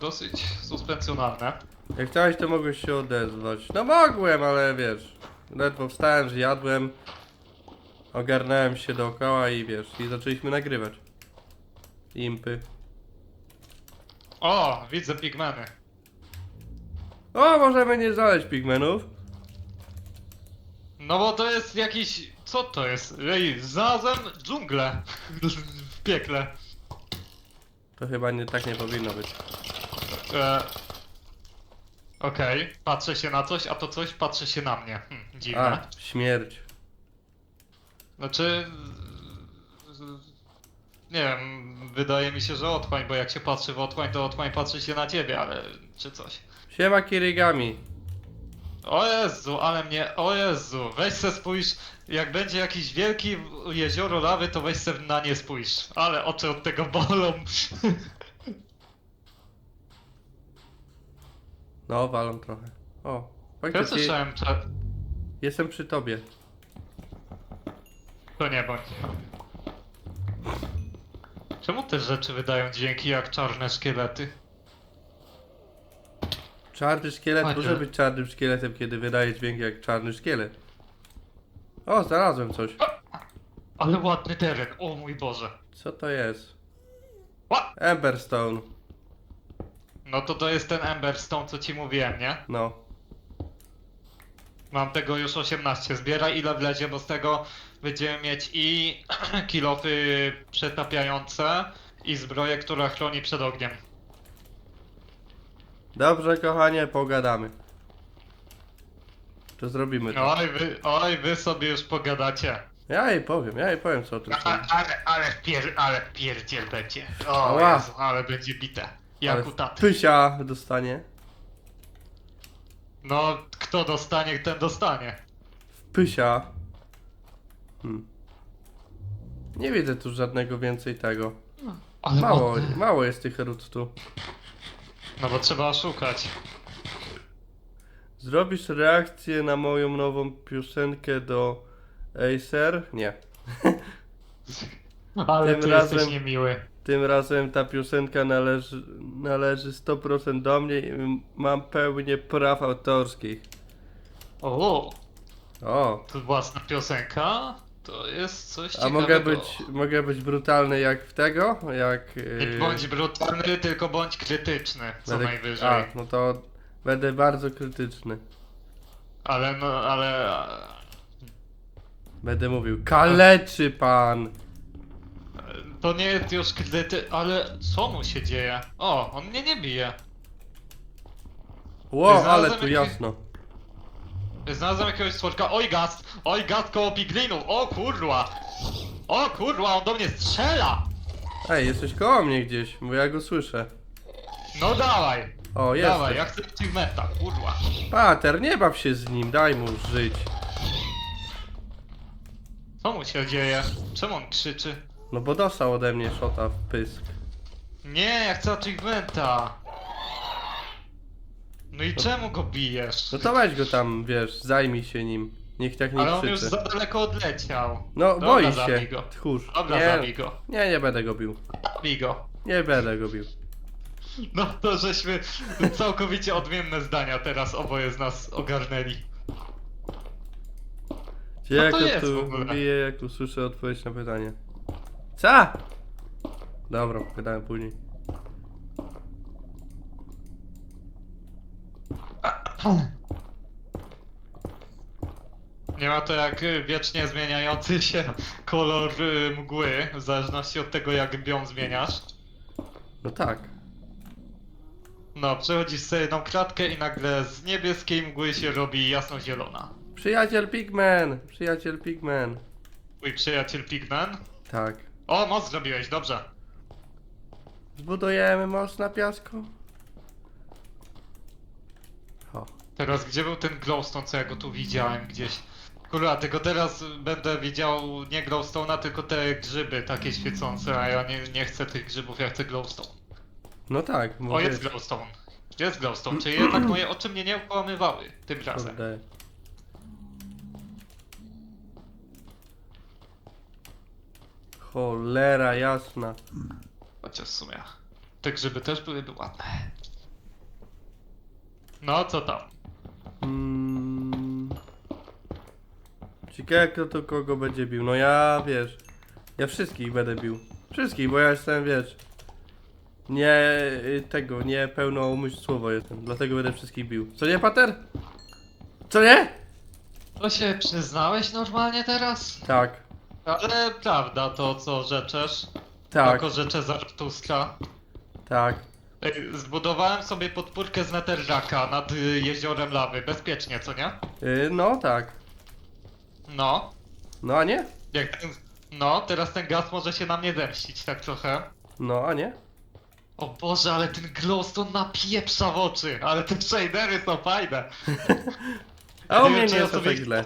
dosyć suspensjonalne. Jak chciałeś, to mogłeś się odezwać. No mogłem, ale wiesz. Ledwo wstałem, zjadłem. Ogarnąłem się dookoła i wiesz, i zaczęliśmy nagrywać. Impy. O, widzę pigmeny. O, możemy nie znaleźć pigmenów. No bo to jest jakiś... Co to jest? Ej, znalazłem dżunglę w piekle. To chyba nie tak nie powinno być. E... Okej, patrzę się na coś, a to coś patrzy się na mnie. Hm, dziwne. A, śmierć. Znaczy... Nie wiem, wydaje mi się, że otchłań, bo jak się patrzy w otchłań, to otchłań patrzy się na ciebie, ale... czy coś. Siema Kirigami. O Jezu, ale mnie, o Jezu, weź se spójrz, jak będzie jakiś wielki jezioro lawy, to weź se na nie spójrz. Ale oczy od tego bolą. No, walam trochę. O, Ja faktycznie słyszałem, że... jestem przy tobie. To nie bądź. Czemu te rzeczy wydają dźwięki jak czarne szkielety? Czarny szkielet Chodź, może że- być czarnym szkieletem, kiedy wydaje dźwięk jak czarny szkielet. O, znalazłem coś. Ale ładny teren, o mój Boże. Co to jest? Ła! Emberstone. No to to jest ten Emberstone, co ci mówiłem, nie? No. Mam tego już 18. Zbieraj ile wlezie, bo z tego będziemy mieć i kilofy przetapiające i zbroję, która chroni przed ogniem. Dobrze, kochanie, pogadamy. To zrobimy to. Oj wy, oj, wy sobie już pogadacie. Ja jej powiem, ja jej powiem co o tym A, sądzę. ale, ale, pier, ale pierdziel będzie. O Ała. Jezu, ale będzie bite. Jak Ale u taty. Pysia dostanie. No, kto dostanie, ten dostanie. Pysia. Hmm. Nie widzę tu żadnego więcej tego. Ale Mało, ładne. mało jest tych ród tu. No bo trzeba szukać. Zrobisz reakcję na moją nową piosenkę do Acer? Nie. Ale Tym ty razem- jesteś niemiły. Tym razem ta piosenka należy, należy 100% do mnie i mam pełnię praw autorskich. O, O, to własna piosenka? To jest coś a ciekawego. mogę być, mogę być brutalny jak w tego? Jak... Nie Yy, bądź brutalny, tylko bądź krytyczny, co będę- najwyżej. A, no to będę bardzo krytyczny. Ale no, ale... Będę mówił, kaleczy pan! To nie jest już kryty... Ale co mu się dzieje? O, on mnie nie bije. Ło, ale Znalazłem tu jakiś- jasno. Znalazłem jakiegoś stworka. Oj gaz! Oj gaz koło piglinów! O kurwa! O kurwa, on do mnie strzela! Ej, jesteś koło mnie gdzieś, bo ja go słyszę. No dawaj! O, Dawaj, jest. ja chcę achievementa, kurwa. Pater, nie baw się z nim, daj mu żyć. Co mu się dzieje? Czemu on krzyczy? No bo dostał ode mnie szota w pysk. Nie, ja chcę achievementa! No i czemu go bijesz? No to weź go tam, wiesz, zajmij się nim. Niech tak nie Ale on już krzyczy. za daleko odleciał. No, Dobra, boi zabij się. go. Tchórz. Dobra, Nie, zabij go. nie, nie będę go bił. Zabij go. Nie będę go bił. No to żeśmy całkowicie odmienne zdania teraz oboje z nas ogarnęli. Gdzie Co jak to to jest w tu ogóle? bije, jak usłyszę odpowiedź na pytanie. Co? Dobra, pytałem później. Nie ma to jak wiecznie zmieniający się kolor y, mgły, w zależności od tego jak ją zmieniasz. No tak. No, przechodzisz sobie jedną kratkę i nagle z niebieskiej mgły się robi jasno-zielona. Przyjaciel Pigman! Przyjaciel Pigman. Mój przyjaciel Pigman. Tak. O, most zrobiłeś, dobrze. Zbudujemy most na piasku? O. Teraz gdzie był ten glowstone, co ja go tu widziałem gdzieś? Kurwa, tylko teraz będę widział nie glowstone'a, tylko te grzyby takie świecące, a ja nie, nie chcę tych grzybów, ja chcę glowstone. No tak, O, mówię. jest glowstone. Jest glowstone, czyli jednak moje oczy mnie nie okłamywały tym razem. Kurde. Cholera jasna. Chociaż w sumie. Te grzyby też byłyby ładne. No, co tam? Mm. Ciekawe kto to kogo będzie bił. No ja wiesz. Ja wszystkich będę bił. Wszystkich, bo ja jestem, wiesz. Nie y, tego, nie pełnoumysłowo jestem. Dlatego będę wszystkich bił. Co nie, Pater? Co nie? To się przyznałeś normalnie teraz? Tak. Ale prawda to, co rzeczesz. Tak, Jako rzeczę Zartustra. tak. Ej, Zbudowałem sobie podpórkę z Netherracka nad y, jeziorem lawy. Bezpiecznie, co nie? Y, no tak. No. No a nie? Jak ten... No, teraz ten gaz może się na mnie zemścić, tak trochę. No a nie? O Boże, ale ten glowstone napieprza w oczy, ale te shadery są fajne. A u Nie mnie wiem, nie ja jest to sobie- tak źle.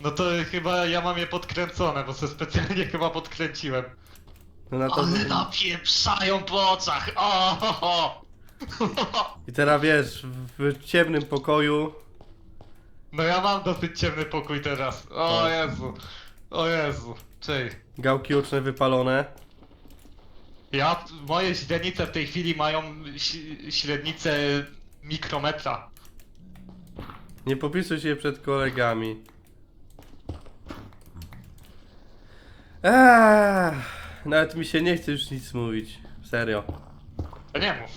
No to chyba ja mam je podkręcone, bo sobie specjalnie chyba podkręciłem. No na to... Ale napieprzają po oczach! O, ho, ho. I teraz wiesz, w ciemnym pokoju. No ja mam dosyć ciemny pokój teraz. O Tak. Jezu. O Jezu. Cześć. Gałki oczne wypalone. Ja, moje źrenice w tej chwili mają ś- średnicę mikrometra. Nie popisuj się przed kolegami. Eee, nawet mi się nie chce już nic mówić. Serio. To nie mów.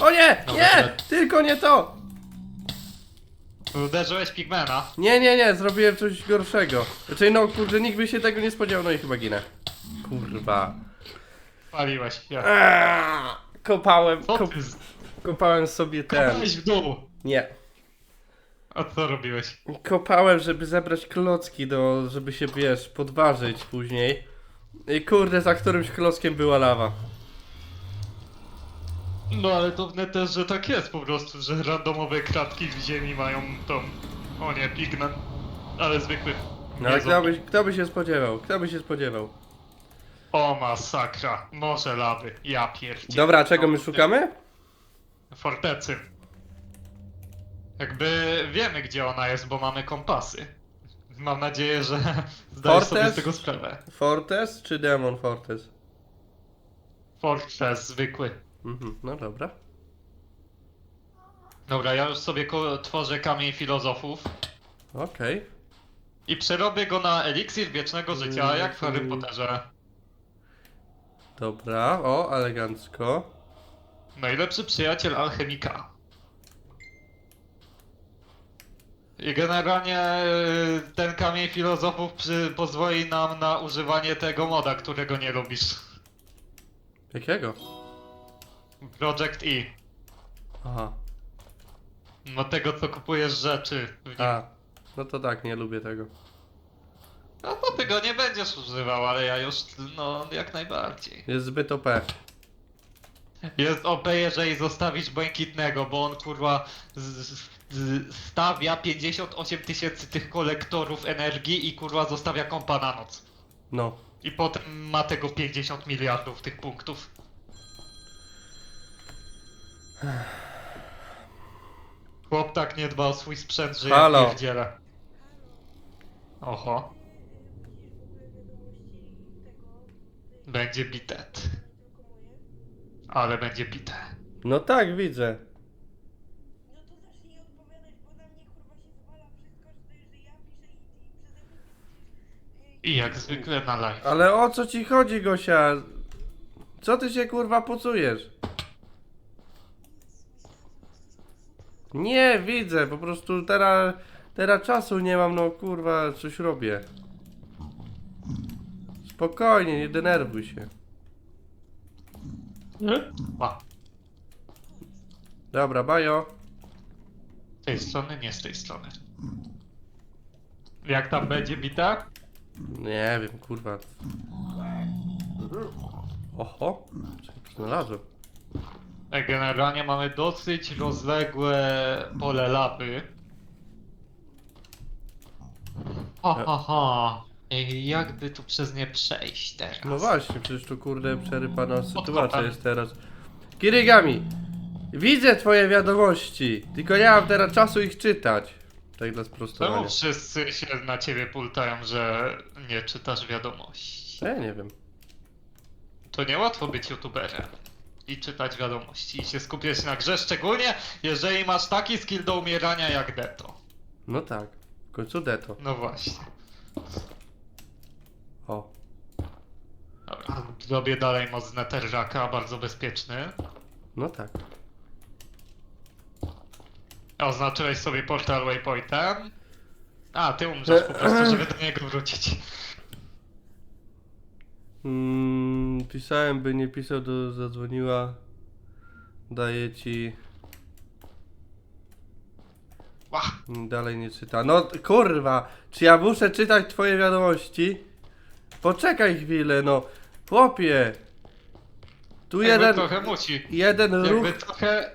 O nie! Nie! Tylko nie to! Uderzyłeś pigmena. Nie, nie, nie, zrobiłem coś gorszego. Znaczy no kurde, nikt by się tego nie spodziewał, no i chyba ginę. Kurwa. Paliłeś. Ja. Eee, kopałem, Co kop, ty z... kopałem sobie ten. Kopałeś w dół. Nie. A co robiłeś? Kopałem, żeby zebrać klocki do, żeby się, wiesz, podważyć później. I kurde, za którymś klockiem była lawa. No ale to w netterze tak jest po prostu, że randomowe kratki w ziemi mają tą... O nie, pigment. Ale zwykły. No ale kto by, kto by się spodziewał? Kto by się spodziewał? O masakra. Morze lawy. Ja pierdzie. Dobra, czego my szukamy? Fortecy. Jakby wiemy gdzie ona jest, bo mamy kompasy. Mam nadzieję, że zdajesz sobie z tego sprawę. Fortes czy Demon Fortes? Fortress zwykły. Mhm, no dobra. Dobra, ja już sobie ko- tworzę kamień filozofów Okej. i przerobię go na eliksir wiecznego życia, jak w Harry Mm. Potterze. Dobra, o, elegancko. Najlepszy przyjaciel alchemika. I generalnie y, ten kamień filozofów przy, pozwoli nam na używanie tego moda, którego nie lubisz. Jakiego? Project E. Aha. No tego co kupujesz rzeczy w nim. A. No to tak, nie lubię tego. No to ty go nie będziesz używał, ale ja już, no jak najbardziej. Jest zbyt OP. Jest OP, jeżeli zostawisz błękitnego, bo on kurwa z, z, stawia 58 tysięcy tych kolektorów energii i kurwa zostawia kompa na noc. No. I potem ma tego 50 miliardów tych punktów. Chłop tak nie dba o swój sprzęt, że Halo. ja pierdzielę. Oho. Będzie bitet. Ale będzie bite. No tak, widzę. No to zacznij odpowiadać, bo na mnie kurwa się zwala wszystko, że, że ja piszę i, i przeze mnie. I jak zwykle na live. Ale o co ci chodzi, Gosia? Co ty się kurwa pucujesz? Nie, widzę, po prostu teraz, teraz czasu nie mam, no kurwa, coś robię. Spokojnie, nie denerwuj się. A, Dobra, bajo. z tej strony, nie z tej strony. Jak tam będzie bita? Nie wiem, kurwa. Oho, coś znalazłem. Generalnie mamy dosyć rozległe pole lawy. Ha, ha, ha. Ej, Jakby tu przez nie przejść teraz? No właśnie, przecież tu kurde przerypana sytuacja Odkopam. jest teraz. Kirigami! Widzę twoje wiadomości, tylko nie mam teraz czasu ich czytać. Tak dla sprostowania. Czemu wszyscy się na ciebie pultają, że nie czytasz wiadomości? Ja nie wiem. To niełatwo być youtuberem. I czytać wiadomości i się skupiać na grze, szczególnie jeżeli masz taki skill do umierania jak Deto. No tak. W końcu deto. No właśnie. O. Dobra, robię dalej moc z bardzo bezpieczny. No tak. Oznaczyłeś sobie portal waypointem. A, ty umrzesz po prostu, żeby do niego wrócić. Mm, pisałem, by nie pisał, to zadzwoniła. Daję ci. Ła, Dalej nie czyta. No kurwa, czy ja muszę czytać twoje wiadomości? Poczekaj chwilę, no. Chłopie. Tu jakby jeden, trochę musi. jeden ruch. Jakby trochę,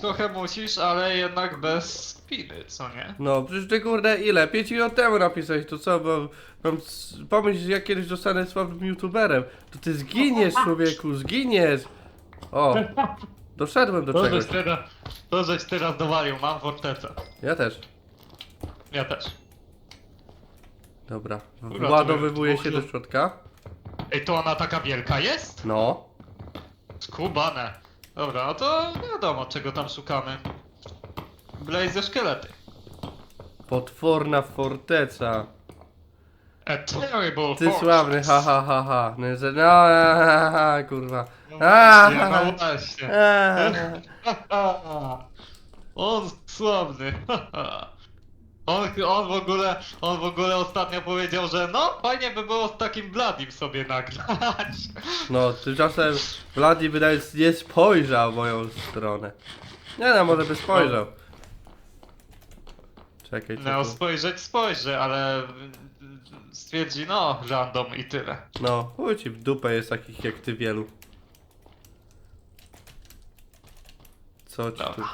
trochę musisz, ale jednak bez spiny, co nie? No, przecież ty kurde ile? 5 minut temu napisałeś to co, bo mam s- pomyśl, że jak kiedyś zostanę słabym youtuberem, to ty zginiesz człowieku, zginiesz! O, doszedłem do To czegoś. żeś teraz, to żeś teraz dowalił, mam fortecę. Ja też. Ja też. Dobra, Dobra, to się do środka. Ej, to ona taka wielka jest? No, Skubane. Dobra, no to wiadomo czego tam szukamy. Blaze szkielety. potworna forteca. A terrible Ty fortress. sławny, ha ha ha ha. No, że- no ha, ha, kurwa. No właśnie, ha, no właśnie. a. On sławny. On, on w ogóle, on w ogóle ostatnio powiedział, że no fajnie by było z takim Bladim sobie nagrać. No, tymczasem Vladi wydaje się nie spojrzał w moją stronę. Nie no, może by spojrzał. Czekaj, No czekaj. spojrzeć spojrzy, ale stwierdzi no random i tyle. No, chuj ci w dupę jest takich jak ty wielu. Co ci tu? Dobra.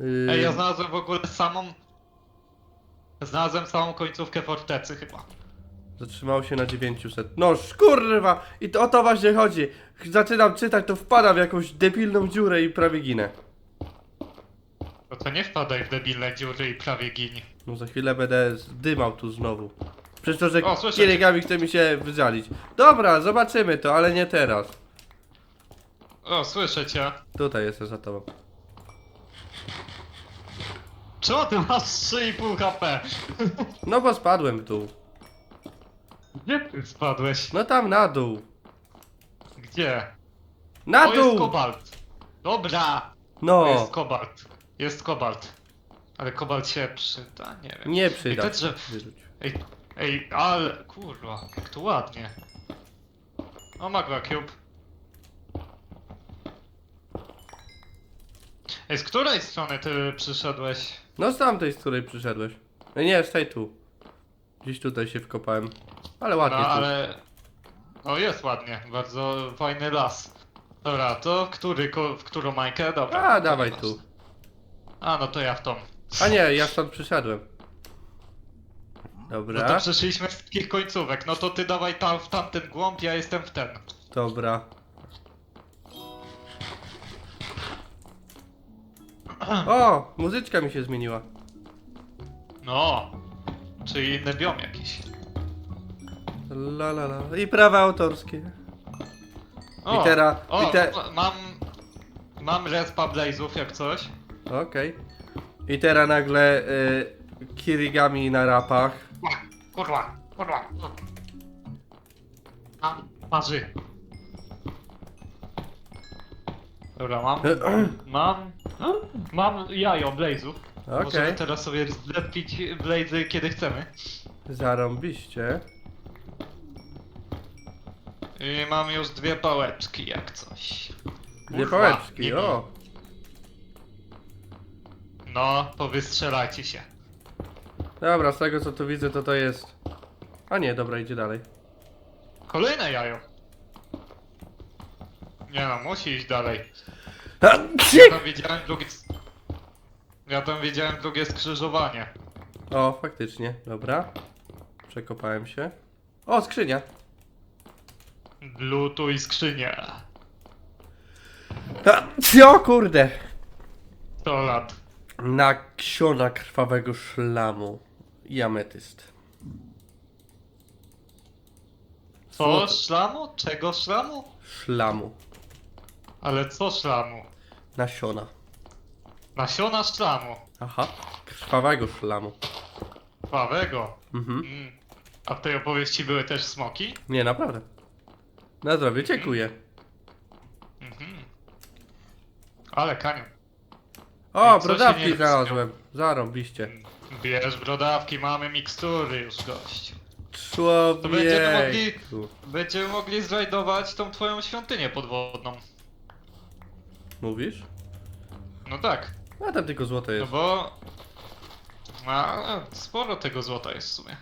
Yy, Ej, ja znalazłem w ogóle samą... Znalazłem samą końcówkę fortecy chyba. Zatrzymał się na 900. No kurwa! I to, o to właśnie chodzi. Zaczynam czytać, to wpadam w jakąś debilną dziurę i prawie ginę. No to nie wpadaj w debilne dziury i prawie gini. No za chwilę będę dymał tu znowu. Przez to, że O, słyszę chce mi się wyżalić. Dobra, zobaczymy to, ale nie teraz. O, słyszę cię. Tutaj jestem za tobą. Czemu ty masz 3,5 HP? No bo spadłem dół. Gdzie ty spadłeś? No tam na dół. Gdzie? Na o, jest dół! kobalt. Dobra. O, No, jest kobalt. Jest kobalt. Ale kobalt się przyda, nie wiem. nie przyda. Ej, to Wyrzuć. Ej, ej, ale kurwa, jak tu ładnie. O, Magma Cube. Ej, z której strony ty przyszedłeś? No z tamtej, z której przyszedłeś. No nie, z tej tu. Gdzieś tutaj się wkopałem. Ale No, ładnie tu. ale... No jest ładnie, bardzo fajny las. Dobra, to który, ko- w którą majkę? Dobra. A, dawaj tu. A, no to ja w tą. A nie, ja stąd przyszedłem. No to Dobra, przeszliśmy z wszystkich końcówek. No to ty dawaj tam w tamten głąb, ja jestem w ten. dobra. O, muzyczka mi się zmieniła. No. Czyli inny biom jakiś. La la la. I prawa autorskie. O, I teraz- O, mam... Mam respa Blaze'ów jak coś. Okej. I teraz nagle y, kirigami na rapach. Kurwa, kurwa. A, parzy. Dobra, mam... Mam... Mam jajo Blaze'ów. Okej. Możemy teraz sobie zlepić Blaze'y kiedy chcemy. Zarąbiście. I mam już dwie pałeczki jak coś. Dwie Kurwa, pałeczki, nie o. No, powystrzelajcie się. Dobra, z tego co tu widzę, to to jest. A nie, dobra, idzie dalej. Kolejne jajo. Nie no, musi iść dalej. Ja tam widziałem drugie... Ja tam widziałem drugie skrzyżowanie. O, faktycznie, dobra. Przekopałem się. O, skrzynia. Lutuj skrzynię. O kurde. 100 lat. Naksiona krwawego szlamu. I ametyst. Co? Szlamu? Czego szlamu? Szlamu. Ale co szlamu? Nasiona. Nasiona szlamu. Aha. Krwawego szlamu. Krwawego. Mhm. Mm. A w tej opowieści były też smoki? Nie, naprawdę. Na zdrowie, dziękuję. Mhm. Ale kanion. O, I co się brodawki nie znalazłem. Zarąbiście. Bierz brodawki, mamy mikstury już gościu. będziemy mogli- Człowieku. Będziemy mogli zrajdować tą twoją świątynię podwodną. Mówisz? No tak, A tam tylko złoto no jest. bo... A, sporo tego złota jest w sumie.